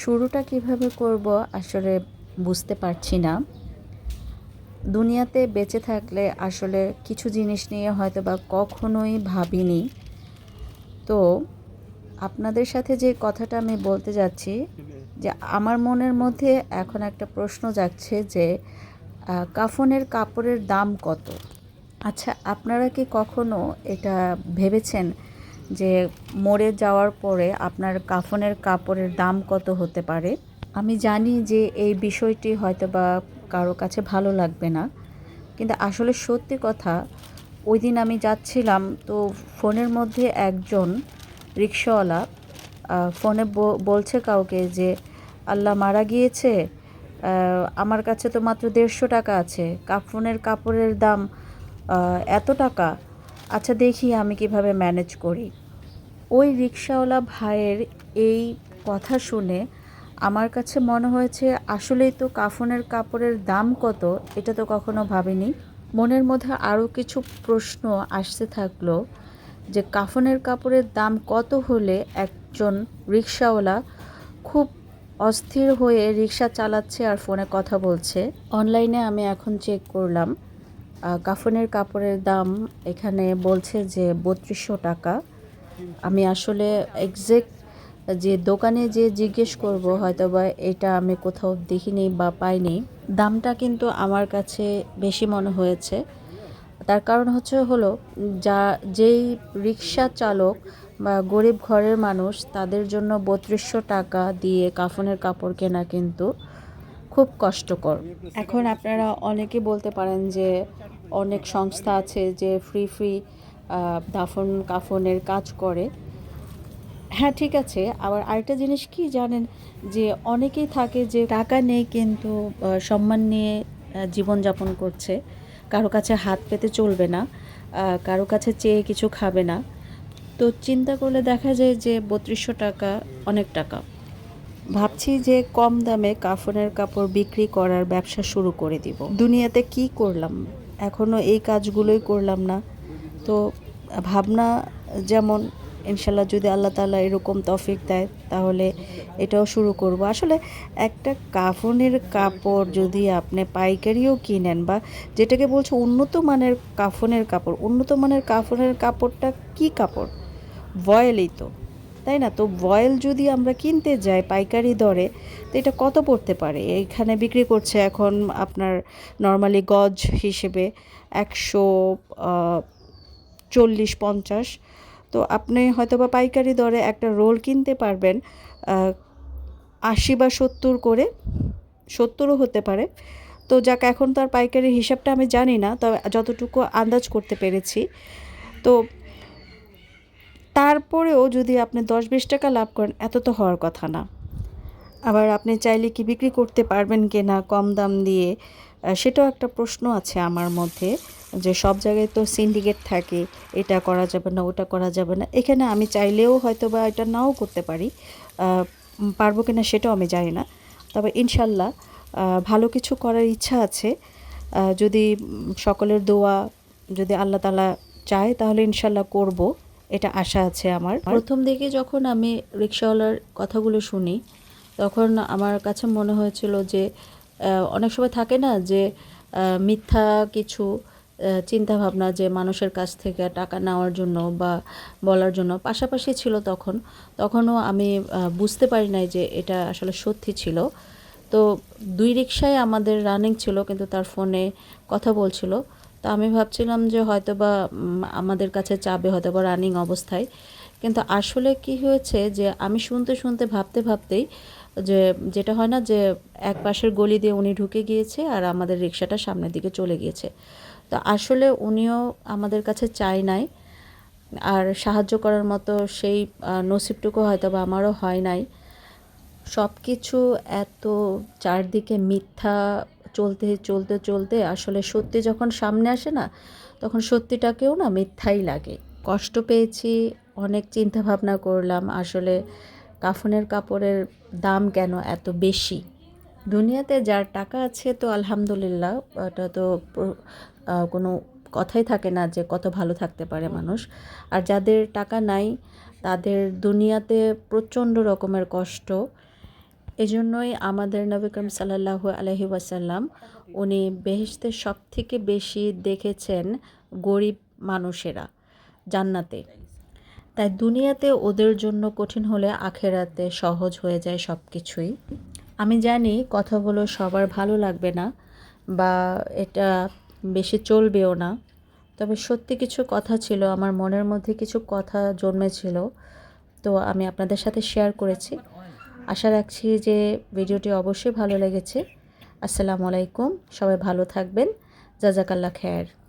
শুরুটা কীভাবে করব আসলে বুঝতে পারছি না। দুনিয়াতে বেঁচে থাকলে আসলে কিছু জিনিস নিয়ে হয়তো বা কখনোই ভাবিনি। তো আপনাদের সাথে যে কথাটা আমি বলতে যাচ্ছি, যে আমার মনের মধ্যে এখন একটা প্রশ্ন যাচ্ছে যে কাফনের কাপড়ের দাম কত? আচ্ছা আপনারা কি কখনো এটা ভেবেছেন যে মরে যাওয়ার পরে আপনার কাফনের কাপড়ের দাম কত হতে পারে? আমি জানি যে এই বিষয়টি হয়তো বা কারও কাছে ভালো লাগবে না। কিন্তু আসলে সত্যি কথা ওই দিন আমি যাচ্ছিলাম তো ফোনের মধ্যে একজন রিক্সাওয়ালা ফোনে বলছে কাউকে যে, আল্লাহ মারা গিয়েছে আমার কাছে তো মাত্র দেড়শো টাকা আছে, কাফনের কাপড়ের দাম এত টাকা আচ্ছা দেখি আমি কীভাবে ম্যানেজ করি। ওই রিক্সাওয়ালা ভাইয়ের এই কথা শুনে আমার কাছে মনে হয়েছে, আসলেই তো কাফনের কাপড়ের দাম কত, এটা তো কখনো ভাবিনি। মনের মধ্যে আরও কিছু প্রশ্ন আসতে থাকল যে, কাফনের কাপড়ের দাম কত হলে একজন রিক্সাওয়ালা খুব অস্থির হয়ে রিক্সা চালাচ্ছে আর ফোনে কথা বলছে? অনলাইনে আমি এখন চেক করলাম। কাফনের কাপড়ের দাম এখানে বলছে যে, বত্রিশশো টাকা। আমি আসলে এক্সাক্ট যে দোকানে যে জিজ্ঞেস করব হয়তো বা এটা আমি কোথাও দেখিনি বা পাইনি। দামটা কিন্তু আমার কাছে বেশি মনে হয়েছে। তার কারণ হচ্ছে হলো, যা, যেই রিক্সা চালক বা গরিব ঘরের মানুষ, তাদের জন্য বত্রিশশো টাকা দিয়ে কাফনের কাপড় কেনা কিন্তু খুব কষ্টকর। এখন আপনারা অনেকে বলতে পারেন যে অনেক সংস্থা আছে যে ফ্রি ফ্রি দাফন কাফনের কাজ করে। হ্যাঁ ঠিক আছে। আবার আরেকটা জিনিস কি জানেন? যে অনেকেই থাকে যে টাকা নেই কিন্তু সম্মান নিয়ে জীবনযাপন করছে। কারও কাছে হাত পেতে চলবে না কারও কাছে চেয়ে কিছু খাবে না। তো চিন্তা করলে দেখা যায় যে বত্রিশশো টাকা অনেক টাকা। ভাবছি যে কম দামে কাফনের কাপড় বিক্রি করার ব্যবসা শুরু করে দিব। দুনিয়াতে কি করলাম? এখনও এই কাজগুলোই করলাম না। তো ভাবনা যেমন, ইনশাল্লাহ যদি আল্লাহ তাআলা এরকম তফিক দেয়, তাহলে এটাও শুরু করব। আসলে একটা কাফনের কাপড় যদি আপনি পাইকারিও কিনেন বা যেটাকে বলছে উন্নত মানের কাফনের কাপড়, উন্নত মানের কাফনের কাপড়টা কি কাপড়? ভয়েলই তো, তাই না? তো ভয়েল যদি আমরা কিনতে যাই পাইকারি দরে, তো এটা কত পড়তে পারে? এখানে বিক্রি করছে এখন আপনার নর্মালি গজ হিসেবে একশো চল্লিশ, পঞ্চাশ। তো আপনি হয়তো বা পাইকারি দরে একটা রোল কিনতে পারবেন আশি বা সত্তর করে, সত্তরও হতে পারে। তো যাক, এখন তার পাইকারি হিসাবটা আমি জানি না, তবে যতটুকু আন্দাজ করতে পেরেছি। তো তারপরেও যদি আপনি দশ, বিশ টাকা লাভ করেন, এত তো হওয়ার কথা না। আবার আপনি চাইলে কি বিক্রি করতে পারবেন কি না কম দাম দিয়ে সেটাও একটা প্রশ্ন আছে আমার মধ্যে। যে সব জায়গায় তো সিন্ডিকেট থাকে, এটা করা যাবে না, ওটা করা যাবে না। এখানে আমি চাইলেও হয়তো বা এটা নাও করতে পারি। পারব কিনা সেটাও আমি জানি না। তবে ইনশাল্লাহ ভালো কিছু করার ইচ্ছা আছে। যদি সকলের দোয়া যদি আল্লাহ তালা চায়, তাহলে ইনশাল্লাহ করব। এটা আশা আছে আমার। প্রথম দিকে যখন আমি রিক্সাওয়ালার কথাগুলো শুনি, তখন আমার কাছে মনে হয়েছিল যে অনেক সময় থাকে না যে মিথ্যা কিছু চিন্তা ভাবনা যে মানুষের কাছ থেকে টাকা নেওয়ার জন্য বা বলার জন্য পাশাপাশি ছিল তখন। তখনও আমি বুঝতে পারি নাই যে এটা আসলে সত্যি ছিল। তো দুই রিক্সায় আমাদের রানিং ছিল, কিন্তু তার ফোনে কথা বলছিল। তো আমি ভাবছিলাম যে হয়তো বা আমাদের কাছে চাবে হয়তো বা রানিং অবস্থায়। কিন্তু আসলে কি হয়েছে যে আমি শুনতে শুনতে, ভাবতে ভাবতেই যে যেটা হয় না যে এক পাশের গলি দিয়ে উনি ঢুকে গিয়েছে আর আমাদের রিক্সাটা সামনের দিকে চলে গিয়েছে। তো আসলে উনিও আমাদের কাছে চায় নাই। আর সাহায্য করার মতো সেই নসিবটুকু হয়তো বা আমারও হয় নাই। সব কিছু এত চারদিকে মিথ্যা চলতে চলতে চলতে আসলে সত্যি যখন সামনে আসে না, তখন সত্যিটাকেও না মিথ্যাই লাগে। কষ্ট পেয়েছি, অনেক চিন্তা ভাবনা করলাম আসলে কাফনের কাপড়ের দাম কেন এত বেশি? দুনিয়াতে যার টাকা আছে তো আলহামদুলিল্লাহ, ওটা তো কোনো কথাই থাকে না যে কত ভালো থাকতে পারে মানুষ। আর যাদের টাকা নাই তাদের দুনিয়াতে প্রচণ্ড রকমের কষ্ট। এজন্যই আমাদের নবী করিম সাল্লাল্লাহু আলহি ওয়াসাল্লাম উনি বেহেশতে সব থেকে বেশি দেখেছেন গরিব মানুষেরা জান্নাতে। তাই দুনিয়াতে ওদের জন্য কঠিন হলে আখেরাতে সহজ হয়ে যায় সব কিছুই আমি জানি কথাগুলো সবার ভালো লাগবে না বা এটা বেশি চলবেও না। তবে সত্যি কিছু কথা ছিল, আমার মনের মধ্যে কিছু কথা জন্মেছিল। তো আমি আপনাদের সাথে শেয়ার করেছি। আশা রাখছি যে ভিডিওটি অবশ্যই ভালো লেগেছে। আসসালামু আলাইকুম। সবাই ভালো থাকবেন। জাজাকাল্লা খেয়ার।